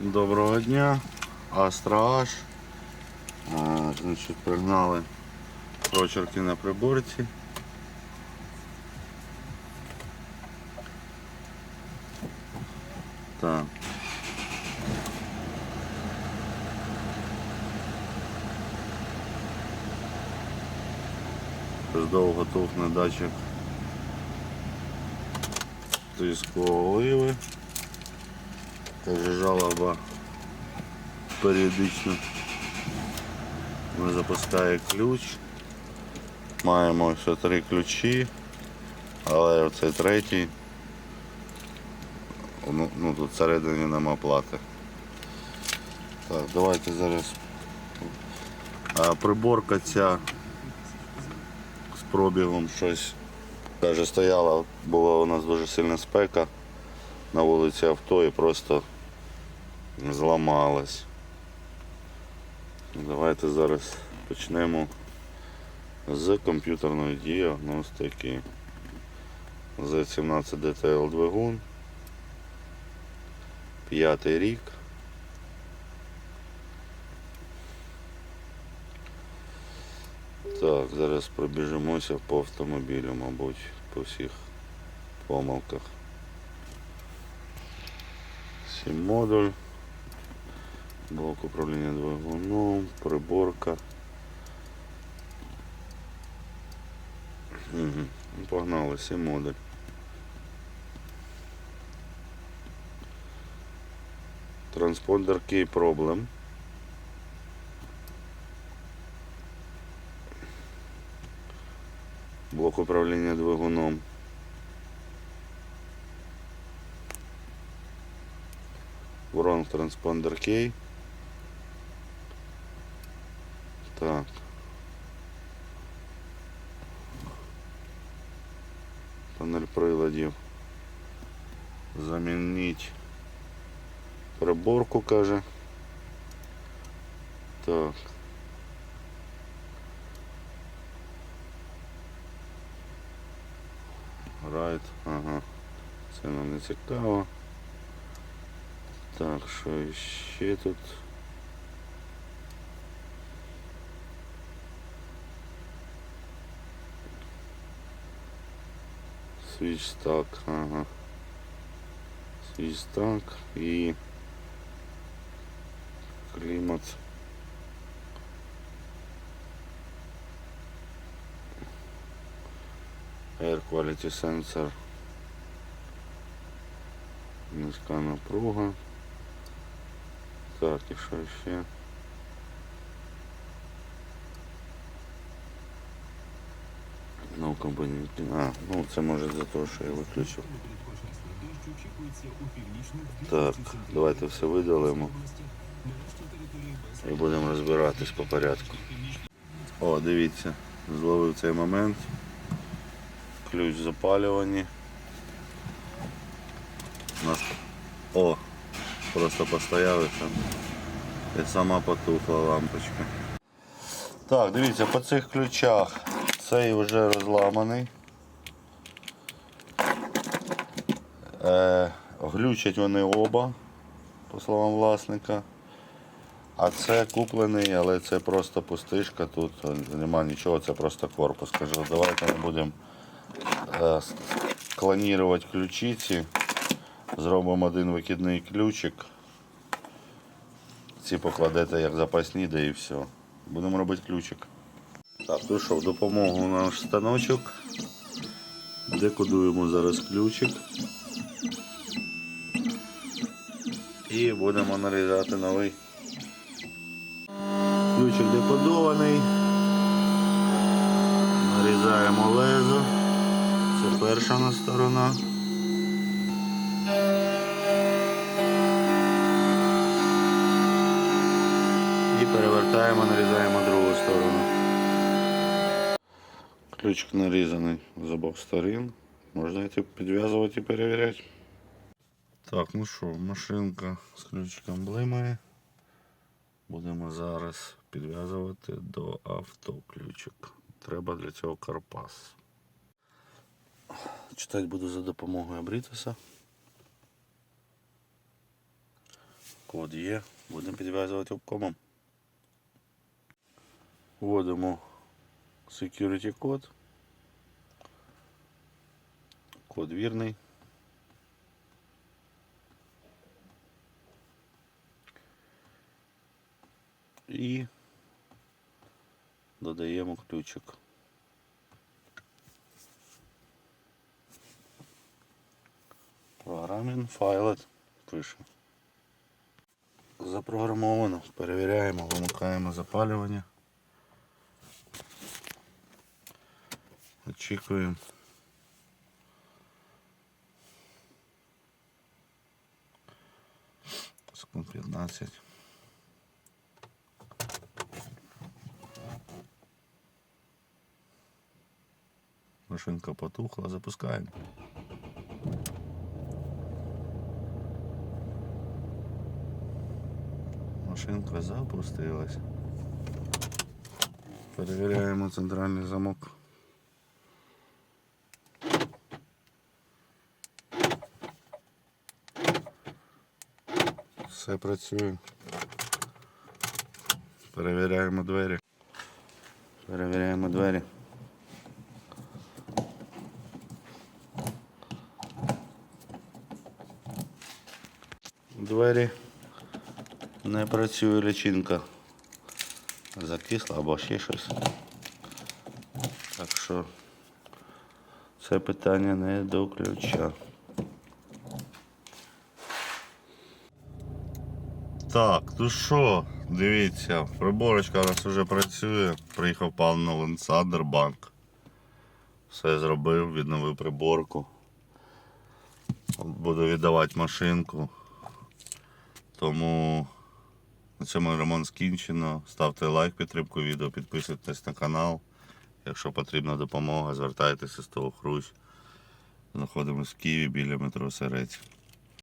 Доброго дня, Астра. Значить, пригнали прочерки на приборці. Так. Довго тухне датчик тиску оливи. Каже жалоба періодично запускає ключ. Маємо ще три ключі, але оцей третій. Ну, ну тут всередині нема плати. Так, давайте зараз. А, приборка ця з пробігом щось. Каже, стояла, була у нас дуже сильна спека на вулиці авто і просто зламалась. Давайте зараз почнемо з комп'ютерної діагностики. Z17 DTL двигун. П'ятий рік. Так, зараз пробіжимося по автомобілю, мабуть, по всіх помилках. Сім модуль, блок управління двигуном, приборка. Угу. Погнали, сім модуль. Транспондер Key Problem. Блок управління двигуном. Ворон транспондер Кей. Так. Панель приладів. Замініть приборку, каже. Так. Райт, ага. Це нам не цікаво. Так, що ще тут? Switch stack, ага. Switch stack і клімат. Air Quality Sensor. Низька напруга. Так, і що ще? Компанія. А, ну це може за те, що я виключив. Так, давайте все видалимо і будемо розбиратись по порядку. О, дивіться, зловив цей момент. Ключ в запалюванні. Нас... О, просто постояв і там. І сама потухла лампочка. Так, дивіться, по цих ключах цей вже розламаний. Е, глючать вони оба, по словам власника. А це куплений, але це просто пустишка, тут нема нічого, це просто корпус. Кажу, давайте ми будемо е, клонувати ключиці. Зробимо один викидний ключик. Ці покладете як запасні, да і все. Будемо робити ключик. Так, ну що, в допомогу наш станочок. Декодуємо зараз ключик. І будемо нарізати новий. Ключик декодований. Нарізаємо лезо. Це перша у нас сторона. І перевертаємо, нарізаємо другу сторону. Ключик нарізаний з обох сторін. Можна йти підв'язувати і перевіряти. Так, ну що, машинка з ключиком блимає. Будемо зараз підв'язувати до авто ключик. Треба для цього карпас. Читати буду за допомогою Абрітоса. Код є. Будемо підв'язувати обкомом. Вводимо security код. Код вірний. І додаємо ключик. Програмін файлет пише. Запрограмовано. Перевіряємо, вимикаємо запалювання. Очікуємо. Секунд 15. Машинка потухла, запускаємо. Машинка запустилась. Перевіряємо центральний замок. Все працює. Перевіряємо двері. Перевіряємо двері. Двері не працює лічинка. Закисла або ще щось. Так що це питання не до ключа. Так, ну що, дивіться, приборочка у нас вже працює. Приїхав пан Нолан Сандербанк. Все зробив, відновив приборку. Буду віддавати машинку. Тому на цьому ремонт скінчено. Ставте лайк, підтримку відео, підписуйтесь на канал. Якщо потрібна допомога, звертайтеся з того Хрусь. Знаходимося в Києві біля метро Серець.